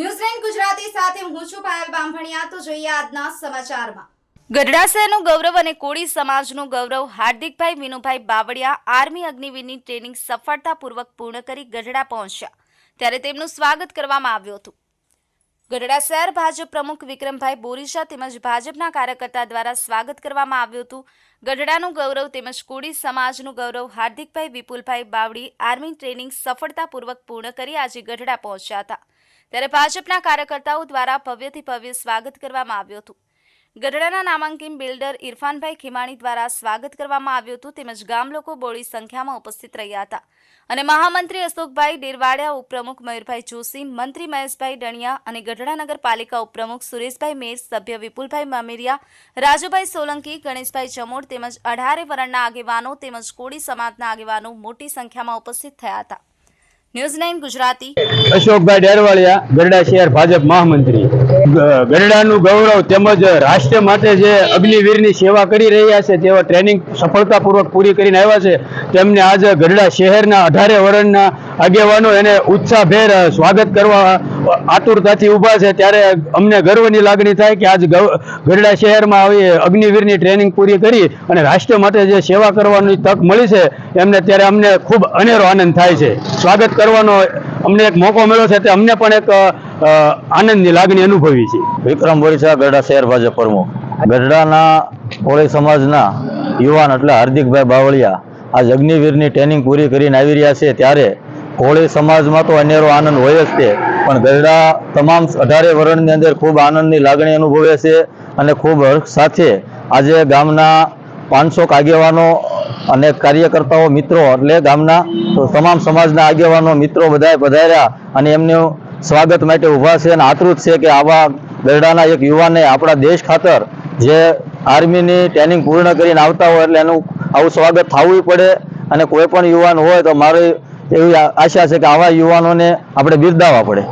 ન્યૂઝલેન્ડ ગુજરાતી સાથે હું છું પાયલ બામભણિયા તો જોઈએ આજના સમાચારમાં. ગઢડા શહેરનું ગૌરવ અને કોળી સમાજનું ગૌરવ હાર્દિકભાઈ વિનુભાઈ બાવળિયા આર્મી અગ્નિવીરની ટ્રેનિંગ સફળતાપૂર્વક પૂર્ણ કરી ગઢડા પહોંચ્યા. ત્યારે તેમનું સ્વાગત કરવામાં આવ્યું હતું. ગઢડા શહેર ભાજપ પ્રમુખ વિક્રમભાઈ બોરીસા તેમજ ભાજપના કાર્યકર્તા દ્વારા સ્વાગત કરવામાં આવ્યું હતું. ગઢડાનું ગૌરવ તેમજ કોળી સમાજનું ગૌરવ હાર્દિકભાઈ વિપુલભાઈ બાવળી આર્મી ટ્રેનિંગ સફળતાપૂર્વક પૂર્ણ કરી આજે ગઢડા પહોંચ્યા હતા. ત્યારે ભાજપના કાર્યકર્તાઓ દ્વારા ભવ્યથી ભવ્ય સ્વાગત કરવામાં આવ્યું હતું. ગઢડાના નામાંકિત બિલ્ડર ઇરફાનભાઈ ખીમાણી દ્વારા સ્વાગત કરવામાં આવ્યું હતું. તેમજ ગામ લોકો બોડી સંખ્યામાં ઉપસ્થિત રહ્યા હતા. અને મહામંત્રી અશોકભાઈ ડેરવાડિયા, ઉપપ્રમુખ મયુરભાઈ જોશી, મંત્રી મહેશભાઈ ડણિયા અને ગઢડા નગરપાલિકા ઉપપ્રમુખ સુરેશભાઈ મેર, સભ્ય વિપુલભાઈ મામેરિયા, રાજુભાઈ સોલંકી, ગણેશભાઈ ચમોડ તેમજ અઢારે વરણના આગેવાનો તેમજ કોળી સમાજના આગેવાનો મોટી સંખ્યામાં ઉપસ્થિત થયા હતા. ન્યૂઝ નાઇન અશોકભાઈ ડેરવાળિયા, ગરડા શહેર ભાજપ મહામંત્રી. ગરડાનું ગૌરવ તેમજ રાષ્ટ્ર માટે જે અગ્નિવીરની સેવા કરી રહ્યા છે તેવા ટ્રેનિંગ સફળતાપૂર્વક પૂરી કરીને આવ્યા છે. તેમને આજે ગરડા શહેરના અઢારે વર્ણના આગેવાનો એને ઉત્સાહભેર સ્વાગત કરવા આતુરતાથી ઊભા છે. ત્યારે અમને ગર્વની લાગણી થાય કે આજ ગરડા શહેરમાં આવી અગ્નિવીરની ટ્રેનિંગ પૂરી કરી અને રાષ્ટ્ર માટે જે સેવા કરવાની તક મળી છે, એમને ત્યારે અમને ખૂબ અનેરો આનંદ થાય છે. સ્વાગત કરવાનો અમને એક મોકો મળ્યો છે તે અમને પણ એક આનંદની લાગણી અનુભવી છે. વિક્રમ બોરીસા ગઢડા શહેર ભાજપ પ્રમુખ. ગઢડાના કોળી સમાજના યુવાન એટલે હાર્દિકભાઈ બાવળિયા આજ અગ્નિવીરની ટ્રેનિંગ પૂરી કરીને આવી રહ્યા છે. ત્યારે કોળી સમાજમાં તો અનેરો આનંદ હોય જ તે. પણ ગરડા તમામ અઢારે વર્ણની અંદર ખૂબ આનંદની લાગણી અનુભવે છે અને ખૂબ હર્ષ સાથે આજે ગામના પાંચસો આગેવાનો અને કાર્યકર્તાઓ મિત્રો એટલે ગામના તમામ સમાજના આગેવાનો મિત્રો બધાએ પધાર્યા અને એમનું સ્વાગત માટે ઊભા છે અને આતૃત છે કે આવા ગરડાના એક યુવાને આપણા દેશ ખાતર જે આર્મીની ટ્રેનિંગ પૂર્ણ કરીને આવતા હોય એટલે એનું આવું સ્વાગત થવું પડે અને કોઈ પણ યુવાન હોય તો મારી એવી આશા છે કે આવા યુવાનોને આપણે બિરદાવવા પડે.